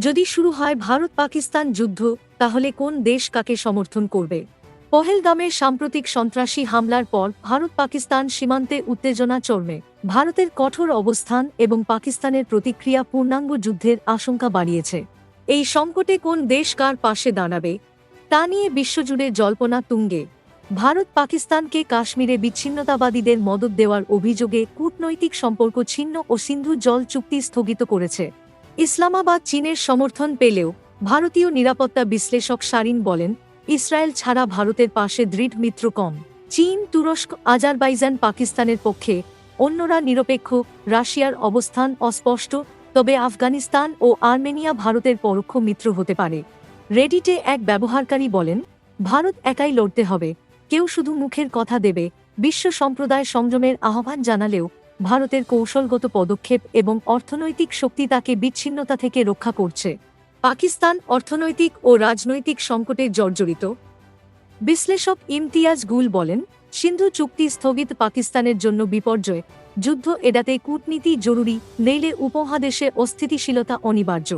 যদি শুরু হয় ভারত পাকিস্তান যুদ্ধ, তাহলে কোন দেশ কাকে সমর্থন করবে? পহেলগামের সাম্প্রতিক সন্ত্রাসী হামলার পর ভারত পাকিস্তান সীমান্তে উত্তেজনা চড়বে ভারতের কঠোর অবস্থান এবং পাকিস্তানের প্রতিক্রিয়া পূর্ণাঙ্গ যুদ্ধের আশঙ্কা বাড়িয়েছে। এই সংকটে কোন দেশ কার পাশে দাঁড়াবে? তা নিয়ে বিশ্বজুড়ে জল্পনা তুঙ্গে। ভারত পাকিস্তানকে কাশ্মীরে বিচ্ছিন্নতাবাদীদের মদত দেওয়ার অভিযোগে কূটনৈতিক সম্পর্ক ছিন্ন ও সিন্ধু জল চুক্তি স্থগিত করেছে। ইসলামাবাদ চীনের সমর্থন পেলেও ভারতীয় নিরাপত্তা বিশ্লেষক সারিন বলেন, ইসরায়েল ছাড়া ভারতের পাশে দৃঢ় মিত্র কম। চীন, তুরস্ক, আজারবাইজান পাকিস্তানের পক্ষে অন্যরা নিরপেক্ষ, রাশিয়ার অবস্থান অস্পষ্ট, তবে আফগানিস্তান ও আর্মেনিয়া ভারতের পরোক্ষ মিত্র হতে পারে। রেডিটে এক ব্যবহারকারী বলেন, ভারত একাই লড়তে হবে। কেউ শুধু মুখের কথা দেবে, বিশ্ব সম্প্রদায় সংযমের আহ্বান জানালেও ভারতের কৌশলগত পদক্ষেপ এবং অর্থনৈতিক শক্তি তাকে বিচ্ছিন্নতা থেকে রক্ষা করছে। পাকিস্তান অর্থনৈতিক ও রাজনৈতিক সংকটে জর্জরিত। বিশ্লেষক ইমতিয়াজ গুল বলেন, সিন্ধু চুক্তি স্থগিত পাকিস্তানের জন্য বিপর্যয়। যুদ্ধ এড়াতে কূটনীতি জরুরি, নেইলে উপমহাদেশে অস্থিতিশীলতা অনিবার্য।